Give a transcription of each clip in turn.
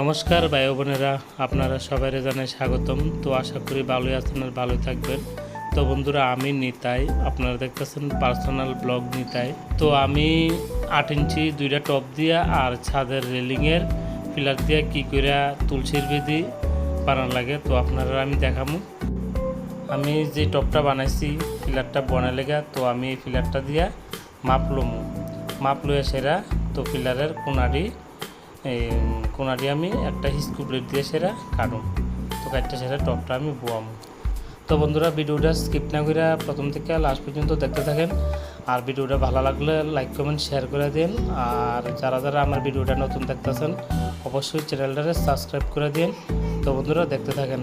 নমস্কার ভাই বোনেরা, আপনারা সবাই জানাই স্বাগতম। তো আশা করি ভালোই আছেন আর ভালোই থাকবেন। তো বন্ধুরা, আমি নিতাই, আপনারা দেখতেছেন পার্সোনাল ব্লগ নিতাই। তো আমি আট ইঞ্চি, দুইটা টপ দিয়া আর ছাদের রেলিংয়ের পিলার দিয়া কী করে তুলসীর বিধি বানান লাগে, তো আপনারা আমি দেখামু। আমি যে টপটা বানাইছি, পিলারটা বনে লেগা, তো আমি এই পিলারটা দিয়া মাপ লমু। মাপ লইয়া সেরা, তো পিলারের কোনারি এই কোনাটি আমি একটা স্ক্রু ব্লেড দিয়ে সেরা কাটুম। তো কাটটা সেরা টপটা আমি বোয়াম। তো বন্ধুরা, ভিডিওটা স্কিপ না করে প্রথম থেকে লাস্ট পর্যন্ত দেখতে থাকেন। আর ভিডিওটা ভালো লাগলে লাইক কমেন্ট শেয়ার করে দিন। আর যারা যারা আমার ভিডিওটা নতুন দেখতেছেন, অবশ্যই চ্যানেলটাকে সাবস্ক্রাইব করে দিন। তো বন্ধুরা, দেখতে থাকেন।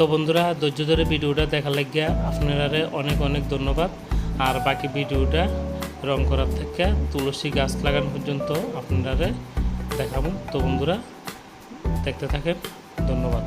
তো বন্ধুরা, ধৈর্য ধরে ভিডিওটা দেখা লাগিয়া আপনারা অনেক অনেক ধন্যবাদ। আর বাকি ভিডিওটা রং করার থেকে তুলসী গাছ লাগানো পর্যন্ত আপনারা দেখাবো। তো বন্ধুরা, দেখতে থাকেন। ধন্যবাদ।